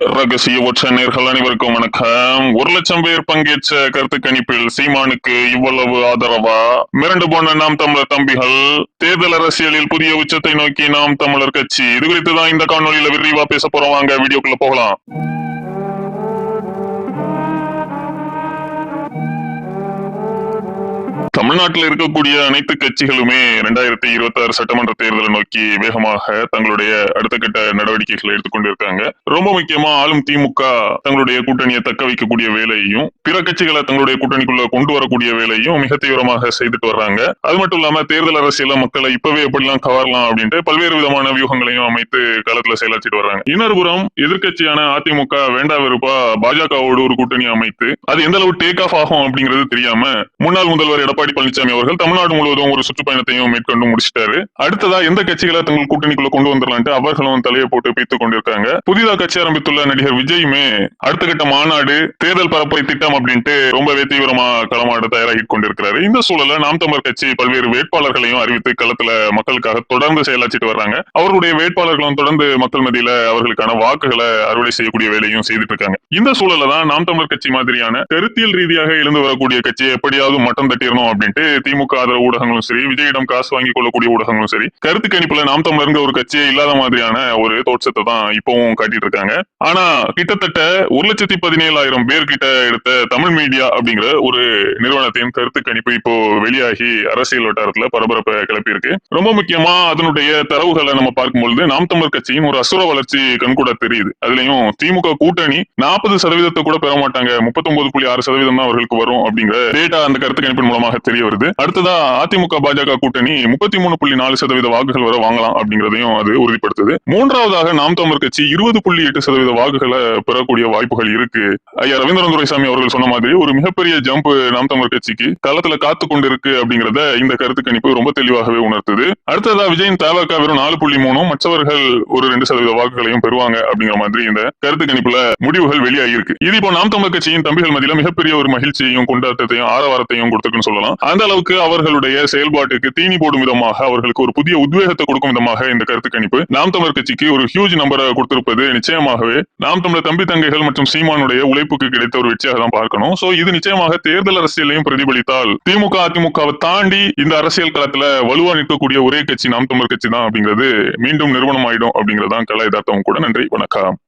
ரகசிய ஒற்ற நேர்கள் அனைவருக்கும் வணக்கம். ஒரு லட்சம் பேர் பங்கேற்ற கருத்து கணிப்பில் சீமானுக்கு இவ்வளவு ஆதரவா? மிரண்டு போன நாம் தமிழர் தம்பிகள் தேர்தல் அரசியலில் புதிய உச்சத்தை நோக்கி நாம் தமிழர் கட்சி. இது குறித்து தான் இந்த காணொலியில விரிவா பேச போறோம். வாங்க வீடியோக்குள்ள போகலாம். தமிழ்நாட்டில் இருக்கக்கூடிய அனைத்து கட்சிகளுமே இரண்டாயிரத்தி இருபத்தி ஆறு சட்டமன்ற தேர்தலை நோக்கி வேகமாக தங்களுடைய அடுத்த கட்ட நடவடிக்கைகளை எடுத்துக்கொண்டிருக்காங்க ரொம்ப முக்கியமா ஆளும் திமுக தங்களுடைய கூட்டணியை தக்க வைக்கக்கூடிய வேலையையும் பிற கட்சிகளை தங்களுடைய கூட்டணிக்குள்ள கொண்டு வரக்கூடிய வேலையும் மிக தீவிரமாக செய்துட்டு வர்றாங்க. அது மட்டும் இல்லாம தேர்தல் அரசியல மக்களை இப்பவே எப்படிலாம் கவரலாம் அப்படின்ட்டு பல்வேறு விதமான வியூகங்களையும் அமைத்து களத்துல செயலாற்றிட்டு வர்றாங்க. இன்னொரு புறம் எதிர்க்கட்சியான அதிமுக வேண்டா வெறுப்பா பாஜகவோடு ஒரு கூட்டணி அமைத்து அது எந்த அளவு டேக் ஆஃப் ஆகும் அப்படிங்கிறது தெரியாம முன்னாள் முதல்வர் எடப்பாடி பழனிசாமி அவர்கள் தமிழ்நாடு முழுவதும் ஒரு சுற்றுப்பயணத்தையும் மேற்கொண்டு முடிச்சிட்டாரு. அடுத்ததா எந்த கட்சிகளை தங்கள் கூட்டணிக்குள்ள கொண்டு வந்துடலான்ட்டு அவர்களும் தலையை போட்டு பீத்துக் கொண்டிருக்காங்க. புதிதாக கட்சி ஆரம்பித்துள்ள நடிகர் விஜயுமே அடுத்த கட்ட மாநாடு தேர்தல் பரப்புரை திட்டம் அப்படின்ட்டு ரொம்பவே தீவிரமா களமாட தயாராகி கொண்டிருக்கிறாரு. இந்த சூழல்ல நாம் தமிழர் கட்சி பல்வேறு வேட்பாளர்களையும் அறிவித்து களத்துல மக்களுக்காக தொடர்ந்து செயலாற்றிட்டு வர்றாங்க. அவருடைய வேட்பாளர்களும் தொடர்ந்து மக்கள் மத்தியில அவர்களுக்கான வாக்குகளை அறுவடை செய்யக்கூடிய வேலையும் செய்துட்டு இருக்காங்க. இந்த சூழல்ல தான் நாம் தமிழர் கட்சி மாதிரியான கருத்தியல் ரீதியாக எழுந்து வரக்கூடிய கட்சியை எப்படியாவது மட்டம் தட்டிடணும் அப்படின்ட்டு திமுக ஆதரவு ஊடகங்களும் சரி விஜயிடம் காசு வாங்கி கொள்ளக்கூடிய ஊடகங்களும் சரி கருத்து கணிப்புல நாம் தமிழருங்க ஒரு கட்சியே இல்லாத மாதிரியான ஒரு தோற்றத்தை தான் இப்பவும் காட்டிட்டு இருக்காங்க. ஆனா கிட்டத்தட்ட ஒரு லட்சத்தி பதினேழாயிரம் பேர் கிட்ட எடுத்த தமிழ் மீடியா அப்படிங்கிற ஒரு நிறுவனத்தின் கருத்து கணிப்பு இப்போ வெளியாகி அரசியல் வட்டாரத்துல பரபரப்பை கிளப்பியிருக்கு. ரொம்ப முக்கியமா அதனுடைய தரவுகளை நம்ம பார்க்கும்பொழுது நாம் தமிழர் கட்சியின் ஒரு அசுர வளர்ச்சி கண்கூட தெரியுது. அதுலயும் திமுக கூட்டணி நாற்பது சதவீதத்தை கூட பெற மாட்டாங்க. முப்பத்தொன்பது புள்ளி ஆறு சதவீதம் தான் அவர்களுக்கு வரும் அப்படிங்கிற டேட்டா அந்த கருத்து கணிப்பின் மூலமாக தெரிய வருது அடுத்ததா அதிமுக பாஜக கூட்டணி முப்பத்தி மூணு புள்ளி நாலு சதவீத வாக்குகள் வர வாங்கலாம் அப்படிங்கிறதையும் அது உறுதிப்படுத்துது. மூன்றாவதாக நாம் தமிழ் கட்சி இருபது புள்ளி எட்டு சதவீத வாக்குகளை பெறக்கூடிய வாய்ப்புகள் இருக்கு. ஐயா ரவீந்திரன் துரைசாமி அவர்கள் சொன்ன மாதிரி ஒரு மிகப்பெரிய ஜம்ப் நாம் தமிழ் கட்சிக்கு களத்துல காத்து கொண்டு இருக்கு அப்படிங்கறத இந்த கருத்து கணிப்பு ரொம்ப தெளிவாகவே உணர்த்துது. அடுத்ததா விஜயின் தவக வெறும் நாலு புள்ளி மூணும் மற்றவர்கள் ஒரு ரெண்டு சதவீத வாக்குகளையும் பெறுவாங்க அப்படிங்கிற மாதிரி இந்த கருத்து கணிப்புல முடிவுகள் வெளியாகிருக்கு இது இப்போ நாம் தமிழ் கட்சியின் தம்பிகள் மத்தியில மிகப்பெரிய ஒரு மகிழ்ச்சியையும் கொண்டாட்டத்தையும் ஆரவாரத்தையும் கொடுத்துருக்குன்னு சொல்லலாம். அந்த அளவுக்கு அவர்களுடைய செயல்பாட்டுக்கு தீனி போடும் விதமாக அவர்களுக்கு ஒரு புதிய உத்வேகத்தை கொடுக்கும் விதமாக இந்த கருத்து கணிப்பு. நாம் தமிழர் கட்சிக்கு ஒரு ஹியூஜ் நம்பரை கொடுத்திருப்பது நிச்சயமாகவே நாம் தமிழர் தம்பி தங்கைகள் மற்றும் சீமானுடைய உழைப்புக்கு கிடைத்த ஒரு வெற்றியாக தான் பார்க்கணும். சோ இது நிச்சயமாக தேர்தல் அரசியலையும் பிரதிபலித்தால் திமுக அதிமுகவை தாண்டி இந்த அரசியல் களத்துல வலுவா நிற்கக்கூடிய ஒரே கட்சி நாம் தமிழர் கட்சி தான் அப்படிங்கிறது மீண்டும் நிறுவனம் ஆயிடும் அப்படிங்கறதான் கலா யதார்த்தம் கூட. நன்றி வணக்கம்.